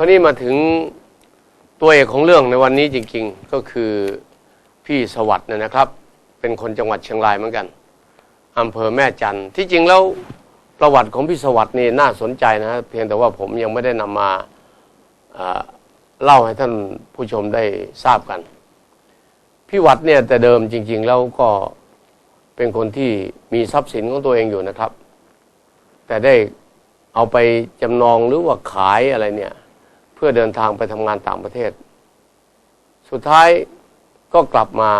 คราวนี้มาถึงตัวเอกของเรื่องในวันนี้จริง ๆ ก็คือพี่สวัสด์เนยนะครับ เป็นคนจังหวัดเชียงรายเหมือนกันอำเภอแม่จันทร์ที่จริงแล้วประวัติของพี่สวัสด์นี่น่าสนใจนะเพียงแต่ว่าผมยังไม่ได้นำมาเล่าให้ท่านผู้ชมได้ทราบกัน พี่วัดเนี่ยแต่เดิมจริง ๆ แล้วก็เป็นคนที่มีทรัพย์สินของตัวเองอยู่นะครับ แต่ได้เอาไปจำนองหรือว่าขายอะไรเนี่ย เพื่อเดินทางไปทำงานต่างประเทศ สุดท้ายก็กลับมา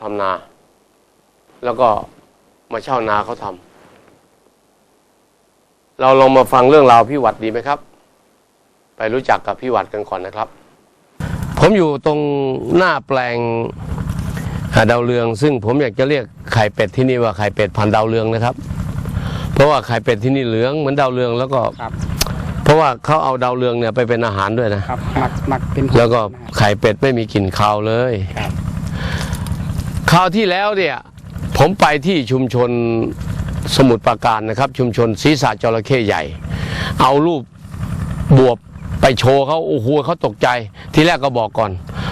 ทำนา แล้วก็มาเช่านาเขาทำเราลองมาฟังเรื่องราวพี่วัดดีไหมครับ ไปรู้จักกับพี่วัดกันก่อนนะครับ ผมอยู่ตรงหน้าแปลงดาวเรือง ซึ่งผมอยากจะเรียกไข่เป็ดที่นี่ว่าไข่เป็ดพันดาวเรืองนะครับ เพราะว่าไข่เป็ดที่นี่เหลืองเหมือนดาวเรืองแล้วก็ครับ เพราะว่าเขาเอาดาวเรืองเนี่ยไปเป็นอาหารด้วยนะครับหมักหมักเป็นแล้วก็ไข่เป็ดไม่มีกลิ่นคาวเลยครับคราวที่แล้วเนี่ยผมไปที่ชุมชนสมุทรปราการนะครับ ชุมชนศีรษะจระเข้ใหญ่ เอารูปบวบไปโชว์เขาโอ้โหเขาตกใจ ทีแรกก็บอกก่อน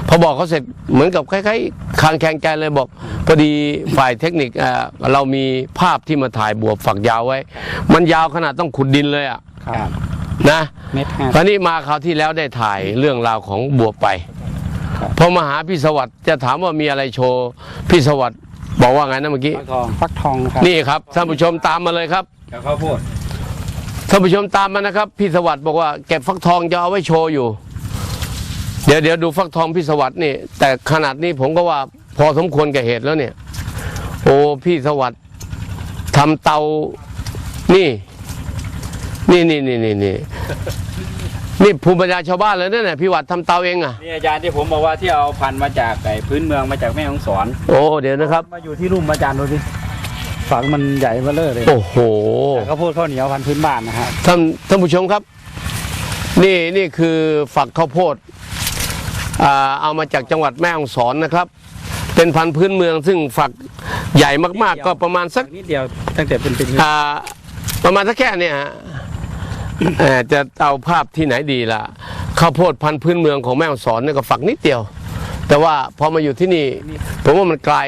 พอบอกเขาเสร็จเหมือนกับคล้ายๆคางแข่งใจเลยบอกพอดีฝ่ายเทคนิคเอ่อเรามีภาพที่มาถ่ายบวบฝักยาวไว้ มันยาวขนาดต้องขุดดินเลยอะครับ นะเม็ดห้าตอนนี้มาคราวที่แล้วได้ถ่ายเรื่องราวของบวบไปครับพอมาหาพี่สวัสดิ์จะถามว่ามีอะไรโชว์พี่สวัสดิ์บอกว่าไงนะเมื่อกี้ ฟักทองฟักทองครับนี่ครับท่านผู้ชมตามมาเลยครับกับข้าวโพดท่านผู้ชมตามมานะครับ พี่สวัสดิ์บอกว่าเก็บฟักทองจะเอาไว้โชว์อยู่ เดี๋ยวเดี๋ยวดูฟักทองพี่สวัสดิ์นี่ แต่ขนาดนี้ผมก็ว่าพอสมควรแก่เหตุแล้วเนี่ย โอ้พี่สวัสดิ์ทำเตานี่ นี่นี่นี่นี่นี่นี่ภูมิปัญญาชาวบ้านเลยนะเนี่ยพี่วัดทำเตาเองอะนี่อาจารย์ที่ผมบอกว่าที่เอาพันธุ์มาจากไอ้พื้นเมืองมาจากแม่ฮ่องสอนโอ้เดี๋ยวนะครับมาอยู่ที่รุ่มอาจารย์ดูสิฝังมันใหญ่เบ้อเร่อเลยโอ้โหแต่ข้าวโพดข้าวเหนียวพันธุ์พื้นบ้านนะฮะท่านท่านผู้ชมครับ นี่นี่คือฝักข้าวโพดอ่าเอามาจากจังหวัดแม่ฮ่องสอนนะครับ เป็นพันธุ์พื้นเมืองซึ่งฝักใหญ่มากๆ ก็ประมาณสักนิดเดียวตั้งแต่เป็นเป็นอ่าประมาณสักแค่เนี่ยฮะเอ่อ จะเอาภาพที่ไหนดีล่ะข้าวโพดพันธุ์พื้นเมืองของแม่ฮ่องสอนเนี่ยก็ฝักนิดเดียว แต่ว่าพอมาอยู่ที่นี่ ผมว่ามันกลาย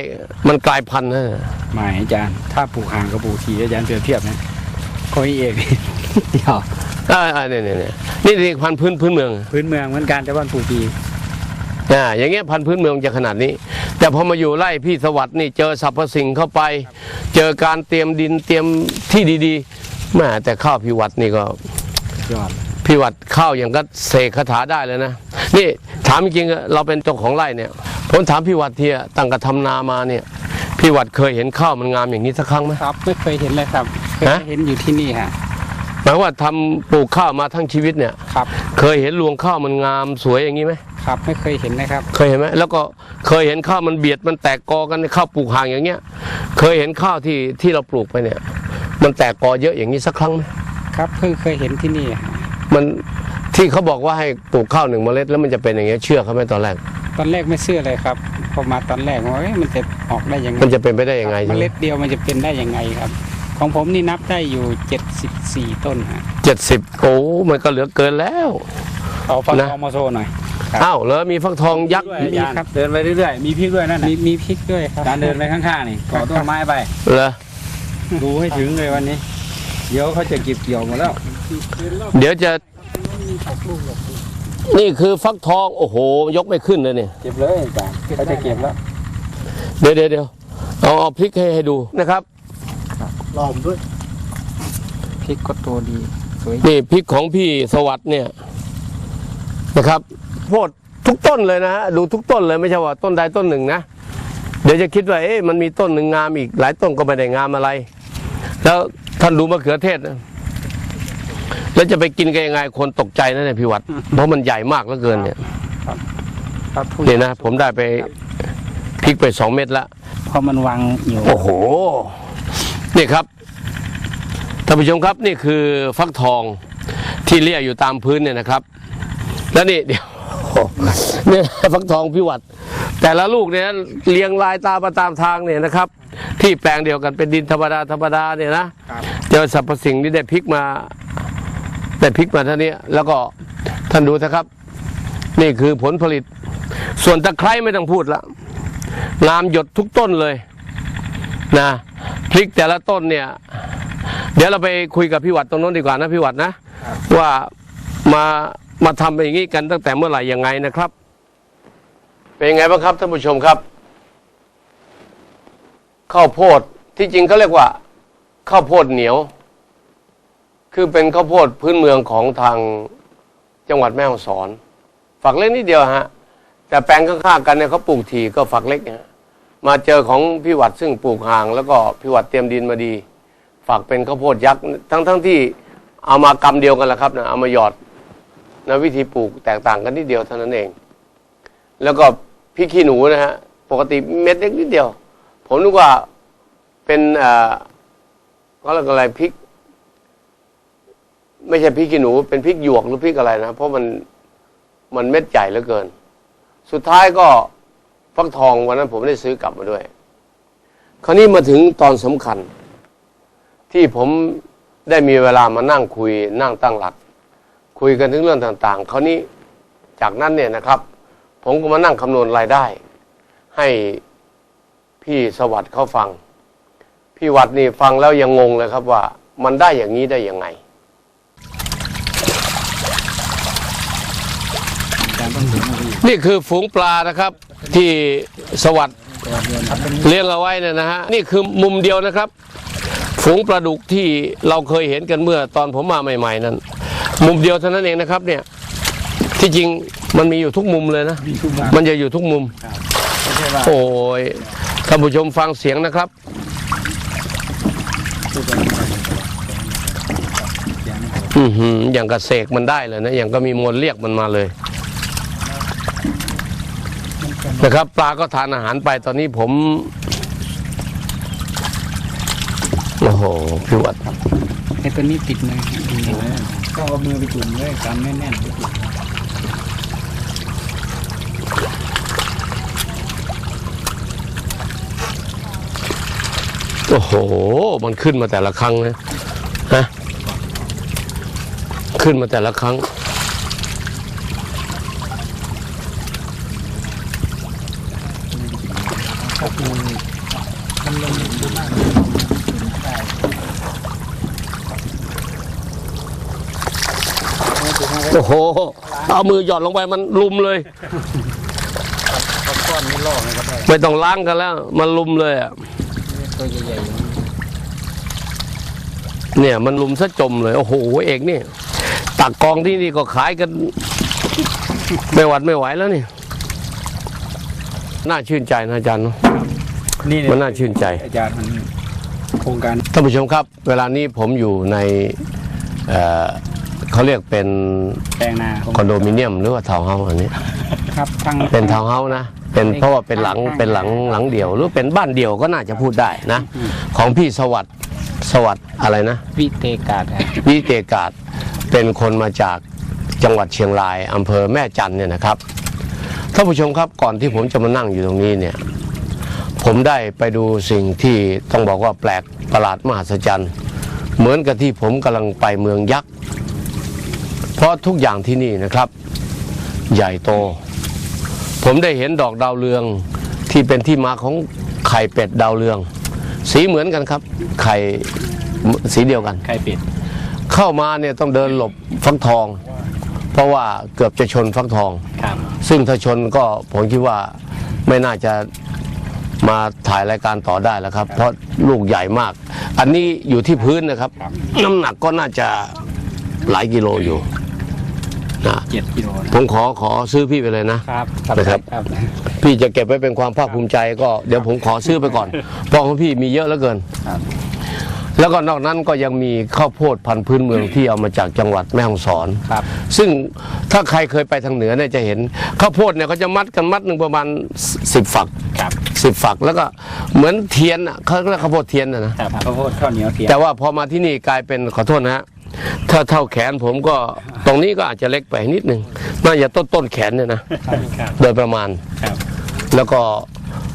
มันกลายพันธุ์นะหมายอาจารย์ถ้าปลูกห่างกับปลูกทีอาจารย์เปรียบเทียบนะข้อยเอกเดียวอ่าอ่าเนี่ยเนี่ยเนี่ยนี่นี่พันธุ์พื้นพื้นเมือง พื้นเมืองเหมือนกันแต่ว่าปลูกทีอ่าอย่างเงี้ยพันธุ์พื้นเมืองจะขนาดนี้ แต่พอมาอยู่ไร่พี่สวัสดิ์นี่เจอสรรพสิ่งเข้าไป เจอการเตรียมดินเตรียมที่ดีๆ แม่แต่ข้าวพี่วัดนี่ก็ยอดพี่วัดข้าวอย่างก็เสกคาถาได้เลยนะ นี่ถามจริงๆเราเป็นเจ้าของไร่เนี่ยผมถามพี่วัดเทียตั้งกระทำนามาเนี่ยพี่วัดเคยเห็นข้าวมันงามอย่างนี้สักครั้งไหมครับไม่เคยเห็นเลยครับเคยฮะเห็นอยู่ที่นี่ฮะหมายว่าทำปลูกข้าวมาทั้งชีวิตเนี่ยครับเคยเห็นรวงข้าวมันงามสวยอย่างนี้ไหมครับ ไม่เคยเห็นนะครับ เคยเห็นไหมแล้วก็เคยเห็นข้าวมันเบียดมันแตกกอกันข้าวปลูกห่างอย่างเงี้ย เคยเห็นข้าวที่ที่เราปลูกไปเนี่ย มันแตกกอเยอะอย่างนี้สักครั้งไหมครับเพิ่งเคยเห็นที่นี่ฮะมันที่เขาบอกว่าให้ปลูกข้าวหนึ่งเมล็ดแล้วมันจะเป็นอย่างเงี้ยเชื่อเขาไหมตอนแรก ตอนแรกไม่เชื่อเลยครับพอมาตอนแรกว่าเอ๊ะมันจะออกได้ยังไงมันจะเป็นไปได้ยังไงเมใช่ไหมล็ดเดียวมันจะเป็นได้ยังไงครับ ของผมนี่นับได้อยู่ 74 ต้นฮะเจ็ดสิบโอ้มันก็เหลือเกินแล้วเอาฟักนะทองมาโชว์หน่อยครับอ้าวเหรอมีฟักทองยักษ์ด้วยอาจารย์เดินไปเรื่อยๆมีพริกด้วยนั่นน่ะมีมีพริกด้วยครับอาจารย์เดินไปข้างๆนี่ก่อต้นไม้ไปเหรอ ดูให้ถึงเลยวันนี้ เดี๋ยวเขาจะเก็บเกี่ยวหมดแล้ว เดี๋ยวจะ นี่คือฟักทอง โอ้โห ยกไม่ขึ้นเลยเนี่ย เก็บเลยอาจารย์เขาจะเก็บแล้ว เดี๋ยวเดี๋ยวเดี๋ยวเอาเอาพริกให้ให้ดูนะครับลอมด้วยพริกก็ตัวดีสวยนี่พริกของพี่สวัสด์เนี่ยนะครับโพดทุกต้นเลยนะฮะดูทุกต้นเลยไม่ใช่ว่าต้นใดต้นหนึ่งนะ เดี๋ยวจะคิดว่าเอ๊ะมันมีต้นหนึ่งงามอีกหลายต้นก็ไม่ได้งามอะไร แล้วท่านดูมะเขือเทศนะแล้วจะไปกินกันยังไงคนตกใจนะเนี่ยพี่วัด เพราะมันใหญ่มากเหลือเกินเนี่ยครับผู้นี่นะผมได้ไปพริกไปสองเม็ดละ เพราะมันวางอยู่โอ้โห นี่ครับ ท่านผู้ชมครับนี่คือฟักทองที่เลี่ยอยู่ตามพื้นเนี่ยนะครับ แล้วนี่เดี๋ยว เนี่ยฟักทองพี่วัดแต่ละลูกเนี่ยเรียงรายตามมาตามทางเนี่ยนะครับ ที่แปลงเดียวกันเป็นดินธรรมดาธรรมดาเนี่ยนะครับเจอสรรพสิ่งที่ได้พลิกมาได้พลิกมาเท่านี้แล้วก็ท่านดูนะครับ นี่คือผลผลิต ส่วนตะไคร้ไม่ต้องพูดละงามหยดทุกต้นเลยนะพริกแต่ละต้นเนี่ย เดี๋ยวเราไปคุยกับพี่หวัดตรงนู้นดีกว่านะพี่หวัดนะ ว่ามามาทำอย่างนี้กันตั้งแต่เมื่อไหร่ยังไงนะครับ เป็นยังไงบ้างครับท่านผู้ชมครับ ข้าวโพดที่จริงเขาเรียกว่าข้าวโพดเหนียว คือเป็นข้าวโพดพื้นเมืองของทางจังหวัดแม่ฮ่องสอนฝักเล็กนิดเดียวฮะ แต่แปลงข้างๆกันเนี่ยเขาปลูกทีก็ฝักเล็กนะมาเจอของพี่หวัดซึ่งปลูกห่าง แล้วก็พี่หวัดเตรียมดินมาดี ฝักเป็นข้าวโพดยักษ์ทั้งๆที่เอามากำเดียวกันแหละครับนะเอามาหยอดนะวิธีปลูกแตกต่างกันนิดเดียวเท่านั้นเอง แล้วก็พริกขี้หนูนะฮะปกติเม็ดเล็กนิดเดียว ผมนึกว่าเป็นเอ่อเขาเรียกอะไรพริก ไม่ใช่พริกขี้หนู เป็นพริกหยวกหรือพริกอะไรนะ เพราะมันมันเม็ดใหญ่เหลือเกิน สุดท้ายก็ฟักทองวันนั้นผมได้ซื้อกลับมาด้วย คราวนี้มาถึงตอนสำคัญ ที่ผมได้มีเวลามานั่งคุยนั่งตั้งหลัก คุยกันถึงเรื่องต่าง ๆ คราวนี้จากนั้นเนี่ยนะครับ ผมก็มานั่งคำนวณรายได้ ให้ พี่สวัสดิ์เขาฟัง พี่วัดนี่ฟังแล้วยังงงเลยครับว่า มันได้อย่างนี้ได้ยังไง นี่คือฝูงปลานะครับ ที่สวัสดิ์เลี้ยงเอาไว้เนยนะฮะนี่คือมุมเดียวนะครับ ฝูงปลาดุกที่เราเคยเห็นกันเมื่อตอนผมมาใหม่ ๆ นั้น มุมเดียวเท่านั้นเองนะครับเนี่ยที่จริงมันมีอยู่ทุกมุมเลยนะ มันจะอยู่ทุกมุม โอ้ย ท่านผู้ชมฟังเสียงนะครับอือหืออย่างกระเสกมันได้เลยนะ อย่างก็มีมวลเรียกมันมาเลย นะครับ ปลาก็ทานอาหารไปตอนนี้ผม โอ้โหพี่วัดไอ้ตัวนี้ติดเลยดีเอามือไปจุ่มเลยกำแน่นๆไปจุ่ม โอ้โห มันขึ้นมาแต่ละครั้งนะฮะขึ้นมาแต่ละครั้ง โอ้โห เอามือหย่อนลงไปมันลุมเลยก้อนไม่ล่อเลยก็ได้ไม่ต้องล้างกันแล้ว มันลุมเลยอะ ตัวใหญ่ๆอย่างนี้เนี่ยมันลุมซะจมเลย โอ้โหเอกนี่ตักกองที่นี่ก็ขายกัน ไม่หวัดไม่ไหวแล้วนี่ น่าชื่นใจนะอาจารย์เนอะนี่มันน่าชื่นใจอาจารย์มันโครงการท่านผู้ชมครับ เวลานี้ผมอยู่ในเอ่อเขาเรียกเป็นแปลงนาของคอนโดมิเนียมหรือว่าทาวน์เฮาส์อันนี้ครับทางเป็นทาวน์เฮาส์นะ เป็นเพราะว่าเป็นหลังเป็นหลังหลังเดียว หรือเป็นบ้านเดียวก็น่าจะพูดได้นะ ของพี่สวัสดิ์สวัสดิ์อะไรนะ วิเตกาศครับวิเกกาศเป็นคนมาจากจังหวัดเชียงรายอำเภอแม่จันทร์เนี่ยนะครับท่านผู้ชมครับก่อนที่ผมจะมานั่งอยู่ตรงนี้เนี่ยผมได้ไปดูสิ่งที่ต้องบอกว่าแปลกประหลาดมหัศจรรย์ เหมือนกับที่ผมกำลังไปเมืองยักษ์ เพราะทุกอย่างที่นี่นะครับ ใหญ่โต ผมได้เห็นดอกดาวเรืองที่เป็นที่มาของไข่เป็ดดาวเรือง สีเหมือนกันครับ ไข่สีเดียวกัน ไข่เป็ดเข้ามาเนี่ยต้องเดินหลบฟักทอง เพราะว่าเกือบจะชนฟักทอง ครับซึ่งถ้าชนก็ผมคิดว่าไม่น่าจะมาถ่ายรายการต่อได้แล้วครับ เพราะลูกใหญ่มาก อันนี้อยู่ที่พื้นนะครับ น้ำหนักก็น่าจะหลายกิโลอยู่ นะเจ็ดกิโลนะผมขอขอซื้อพี่ไปเลยนะ ครับนะครับครับ พี่จะเก็บไว้เป็นความภาคภูมิใจก็เดี๋ยวผมขอซื้อไปก่อน เพราะของพี่มีเยอะเหลือเกินครับแล้วก็นอกนั้นก็ยังมีข้าวโพดพันธุ์พื้นเมืองที่เอามาจากจังหวัดแม่ฮ่องสอน ครับ ซึ่งถ้าใครเคยไปทางเหนือเนี่ยจะเห็นข้าวโพดเนี่ยเขาจะมัดกันมัดหนึ่งประมาณสิบฝักครับสิบฝักแล้วก็เหมือนเทียนอะเขาเรียกข้าวโพดเทียนนะนะครับข้าวโพดข้าวเหนียวเทียมแต่ว่าพอมาที่นี่กลายเป็นขอโทษนะฮะ ถ้าเท่าแขนผมก็ตรงนี้ก็อาจจะเล็กไปนิดนึงน่าจะต้นต้นแขนเนี่ยนะ ครับ โดยประมาณ ครับ แล้วก็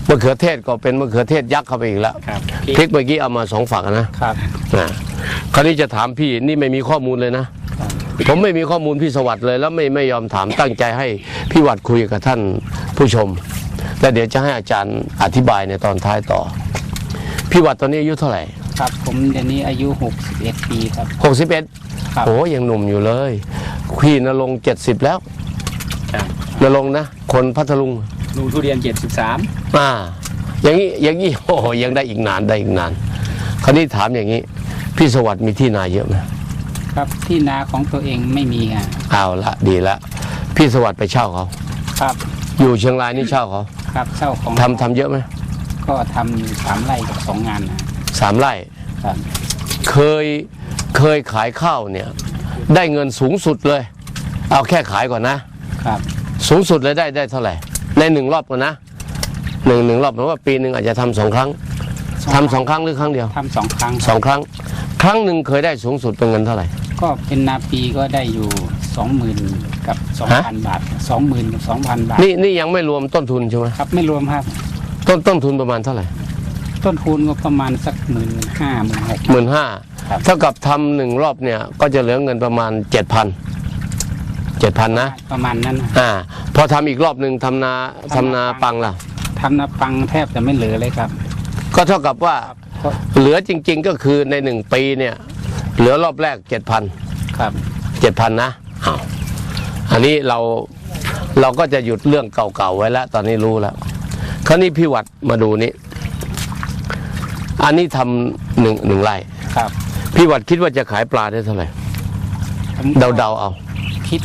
มะเขือเทศก็เป็นมะเขือเทศยักษ์เข้าไปอีกแล้วครับพริกเมื่อกี้เอามาสองฝักอะนะ ครับ นะคราวนี้จะถามพี่นี่ไม่มีข้อมูลเลยนะ ผมไม่มีข้อมูลพี่สวัสดิ์เลย แล้วไม่ไม่ยอมถามตั้งใจให้พี่วัดคุยกับท่านผู้ชม แล้วเดี๋ยวจะให้อาจารย์อธิบายในตอนท้ายต่อ พี่วัดตอนนี้อายุเท่าไหร่ ครับ ผมเดี๋ยวนี้อายุ 61 ปีครับหกสิบเอ็ดครับ โอ้ยังหนุ่มอยู่เลยพี่นรงเจ็ดสิบแล้วครับ นรงค์นะ คนพัทลุงลุงทุเรียน 73 อ่าอย่างนี้อย่างนี้โอ้โหยังได้อีกนานได้อีกนาน คราวนี้ถามอย่างนี้ พี่สวัสดิ์มีที่นาเยอะไหมครับที่นาของตัวเองไม่มีอะเอาละดีละพี่สวัสดิ์ไปเช่าเขาครับอยู่เชียงรายนี่เช่าเขาครับเช่าของทำทำเยอะไหมก็ทำสามไร่กับสองงานนะ สามไร่ครับ เคยเคยขายข้าวเนี่ย ได้เงินสูงสุดเลย เอาแค่ขายก่อนนะ ครับ สูงสุดเลยได้ได้เท่าไหร่ ในหนึ่งรอบก่อนนะหนึ่งหนึ่งรอบเพราะว่าปีหนึ่งอาจจะทำสองครั้งทำสองครั้งหรือครั้งเดียวทำสองครั้งสองครั้ง ครั้งหนึ่งเคยได้สูงสุดเป็นเงินเท่าไหร่ ก็เป็นนาปีก็ได้อยู่สองหมื่นกับสองฮะ พันบาทสองหมื่นกับสองพันบาทนี่นี่ยังไม่รวมต้นทุนใช่ไหมครับไม่รวมครับต้นต้นทุนประมาณเท่าไหร่ ต้นทุนก็ประมาณสักหมื่นห้าหมื่นหก หมื่นห้าครับ เท่ากับทำหนึ่งรอบเนี่ย ก็จะเหลือเงินประมาณเจ็ดพันเจ็ดพันนะประมาณนั้นนะอ่า พอทำอีกรอบหนึ่งทำนาทำนาปังล่ะ ทำนาปังแทบจะไม่เหลือเลยครับก็เท่ากับว่าก็เหลือจริง ๆ ก็คือในหนึ่งปีเนี่ย เหลือรอบแรกเจ็ดพัน ครับเจ็ดพันนะอ้าวอันนี้เราเราก็จะหยุดเรื่องเก่าๆไว้แล้ว ตอนนี้รู้แล้ว คราวนี้พี่วัดมาดูนี่ อันนี้ทำหนึ่งหนึ่งไร่ครับพี่วัดคิดว่าจะขายปลาได้เท่าไหร่ผมก็เดาๆเอาคิด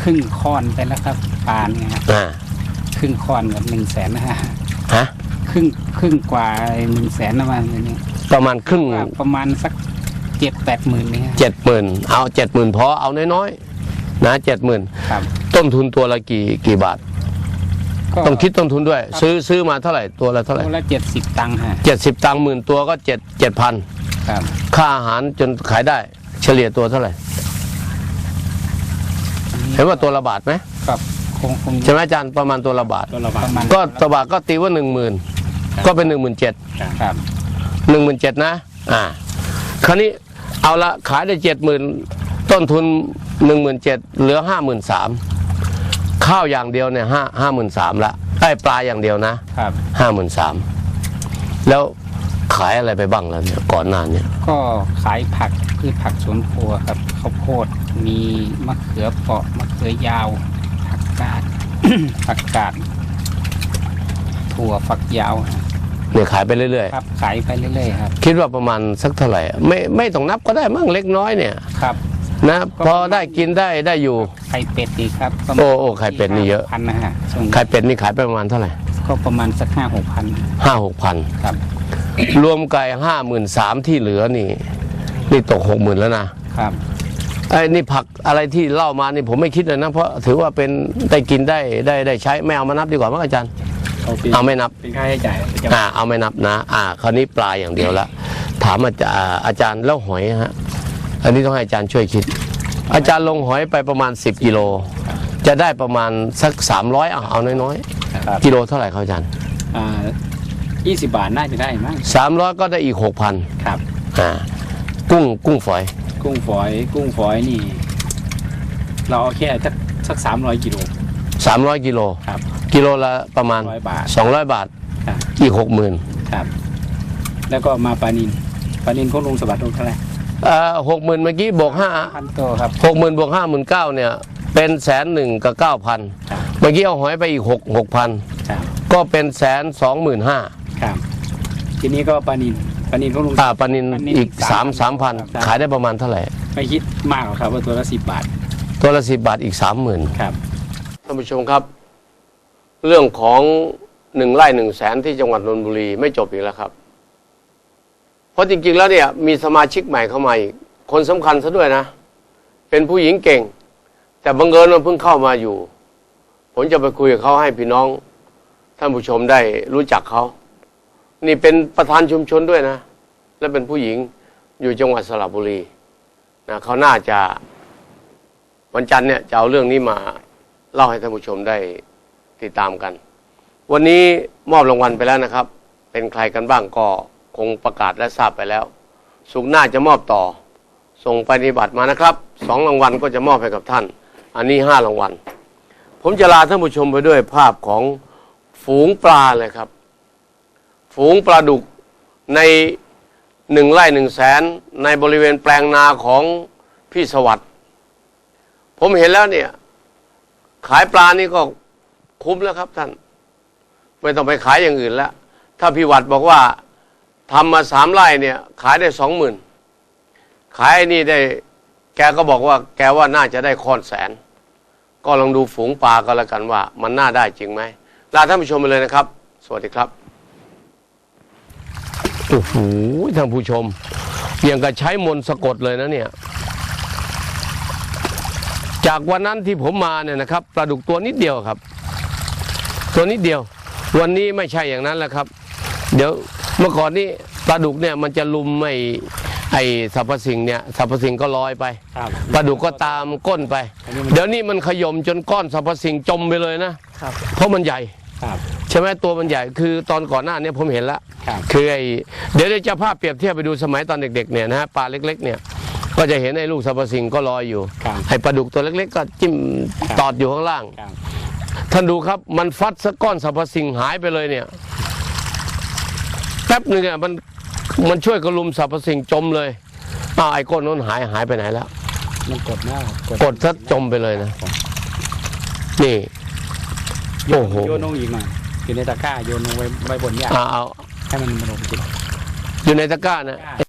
ครึ่งค้อนไปแล้วครับปานเนี่ยครับอ่าครึ่งค้อนกับหนึ่งแสนนะฮะฮะครึ่งครึ่งกว่าหนึ่งแสนประมาณนี้ประมาณครึ่งว่าประมาณสักเจ็ดแปดหมื่นนี่ฮะเจ็ดหมื่นเอาเจ็ดหมื่นพอเอาน้อยๆนะเจ็ดหมื่นครับต้นทุนตัวละกี่กี่บาท ก็ ต้องคิดต้นทุนด้วย ครับ ซื้อซื้อมาเท่าไหร่ตัวละเท่าไหร่ตัวละเจ็ดสิบตังค์ฮะเจ็ดสิบตังค์หมื่นตัวก็เจ็ดเจ็ดพันครับค่าอาหารจนขายได้ เฉลี่ยตัวเท่าไหร่เห็นว่าตัวละบาทไหมกับคงคงใช่ไหมอาจารย์ประมาณตัวละบาทต้นละบาปทระมาณก็ตัวบาทก็ตีว่าหนึ่งหมื่นก็เป็นหนึ่งหมื่นเจ็ด ครับหนึ่งหมื่นเจ็ดนะ อ่า คราวนี้เอาละขายได้เจ็ดหมื่นต้นทุนหนึ่งหมื่นเจ็ดเหลือห้าหมื่นสาม ข้าวอย่างเดียวเนี่ยห้าห้าหมื่นสามละได้ปลาอย่างเดียวนะครับห้าหมื่นสามแล้วขายอะไรไปบ้างแล้วเนี่ยก่อนหน้าเนี่ยก็ขายผักพืชผักสวนครัวครับข้าวโพดมีมะเขือเปราะมะเขือยาว ผักกาด ผักกาดถั่วฝักยาวฮะเนี่ยขายไปเรื่อยครับขายไปเรื่อยๆครับ ๆ คิดว่าประมาณสักเท่าไหร่อะไม่ไม่ต้องนับก็ได้มั่งเล็กน้อยเนี่ย ครับ นะพอได้กินได้ได้อยู่ ไข่เป็ดดีครับประมาณโอ้โอ้ไข่เป็ดนี่เยอะ พันนะฮะส่งไข่เป็ดนี่ขายไปประมาณเท่าไหร่ก็ประมาณสักห้าหกพันห้าหกพันครับรวมไก่ห้าหมื่นสามที่เหลือนี่ นี่ตกหกหมื่นแล้วนะครับ ไอ้นี่ผักอะไรที่เล่ามานี่ผมไม่คิดเลยนะ เพราะถือว่าเป็นได้กินได้ได้ได้ใช้ไม่เอามานับดีกว่ามั้งอาจารย์ เอาเป็นเอาไม่นับ เป็นค่าใช้จ่ายประจำอ่าเอาไม่นับนะ อ่า คราวนี้ปลาอย่างเดียวละถามอาจารย์อาจารย์แล้วหอยฮะ อันนี้ต้องให้อาจารย์ช่วยคิด อาจารย์ลงหอยไปประมาณ 10กิโลจะได้ประมาณสัก 300เอาเอาน้อยครับๆกิโลเท่าไหร่ครับอาจารย์อ่า20บาทน่าจะได้มั้ง300ก็ได้อีก6,000ครับอ่ากุ้งกุ้งฝอย กุ้งฝอย กุ้งฝอยนี่ เราเอาแค่สักสัก300กิโล300กิโลครับ กิโลละประมาณ100บาท200บาทครับอีก60,000ครับ แล้วก็มาปลานินปลานินพวกลุงสวัสดิ์ลงเท่าไหร่เอ่อ หกหมื่นเมื่อกี้บวกห้าพันตัวครับหกหมื่นบวกห้าหมื่นเก้าเนี่ย เป็นแสนหนึ่งกับเก้าพันครับเมื่อกี้เอาหอยไปอีกหกหกพันครับก็เป็นแสนสองหมื่นห้าครับทีนี้ก็ปลานินปลานินพวกลุงอ่าปลานินปลานิลอีกอีกสามสามพันครับขายได้ประมาณเท่าไหร่ไม่คิดมากหรอกครับว่าตัวละ10บาท ตัวละสิบบาทอีกสามหมื่นครับท่านผู้ชมครับ เรื่องของหนึ่งไร่หนึ่งแสนที่จังหวัดนนทบุรีไม่จบอีกแล้วครับ เพราะจริงๆแล้วเนี่ยมีสมาชิกใหม่เข้ามาอีกคนสำคัญซะด้วยนะ เป็นผู้หญิงเก่ง แต่บังเอิญมันเพิ่งเข้ามาอยู่ ผมจะไปคุยกับเขาให้พี่น้อง ท่านผู้ชมได้รู้จักเขา นี่เป็นประธานชุมชนด้วยนะ และเป็นผู้หญิงอยู่จังหวัดสระบุรีนะเขาน่าจะวันจันทร์เนี่ยจะเอาเรื่องนี้มาเล่าให้ท่านผู้ชมได้ติดตามกัน วันนี้มอบรางวัลไปแล้วนะครับ เป็นใครกันบ้างก็ คงประกาศและทราบไปแล้ว สุกร์หน้าจะมอบต่อ ส่งไปฏิบัติมานะครับสองรางวัลก็จะมอบให้กับท่าน อันนี้ห้ารางวัล ผมจะลาท่านผู้ชมไปด้วยภาพของฝูงปลาเลยครับ ฝูงปลาดุกในหนึ่งไร่หนึ่งแสนในบริเวณแปลงนาของพี่สวัสด์ผมเห็นแล้วเนี่ย ขายปลานี่ก็คุ้มแล้วครับท่าน ไม่ต้องไปขายอย่างอื่นแล้ว ถ้าพี่วัดบอกว่า ทำมาสามไร่เนี่ย ขายได้สองหมื่นขายอ้นี่ได้ แกก็บอกว่า แกว่าน่าจะได้คอนแสน ก็ลองดูฝูงปลาก็แล้วกันว่า มันน่าได้จริงไหมลาท่านผู้ชมไปเลยนะครับ สวัสดีครับโอ้โหท่านผู้ชมยังกับใช้มนต์สะกดเลยนะเนี่ย จากวันนั้นที่ผมมาเนี่ยนะครับปลาดุกตัวนิดเดียวครับ ตัวนิดเดียว วันนี้ไม่ใช่อย่างนั้นแล้วครับ เดี๋ยว เมื่อก่อนนี้ปลาดุกเนี่ยมันจะลุมไม่ไอสรรพสิ่งเนี่ยสรรพสิ่งก็ลอยไปครับ ปลาดุกก็ตามก้นไป อันนี้มัน เดี๋ยวนี้มันขยมจนก้อนสรรพสิ่งจมไปเลยนะ ครับเพราะมันใหญ่ ครับ ใช่ไหมตัวมันใหญ่คือตอนก่อนหน้าเนี้ผมเห็นแล้วครับ คือไอเดี๋ยวเดี๋ยวจะภาพเปรียบเทียบไปดูสมัยตอนเด็กๆเนี่ยนะฮะปลาเล็กๆเนี่ยก็จะเห็นไอ้ลูกสรรพสิ่งก็ลอยอยู่ครับไอ้ปลาดุกตัวเล็ก ๆ ก็จิ้มครับ ตอดอยู่ข้างล่าง ครับท่านดูครับมันฟัดสักก้อนสรรพสิ่งหายไปเลยเนี่ยแป๊บหนึ่งอะมันมันช่วยกระลุมสรรพสิ่งจมเลยอ้าวไอ้ก้อนนั้นหายหายไปไหนแล้ว มันกดหน้ากดซะจมไปเลยนะ นี่โยโอ้นโห โยนลงอีกหน่อยอยู่ในตะกร้าโยนลงไว้ไว้บนหญ้าเอาเอาให้มันมันลงกินอยู่ในตะกร้านะไอ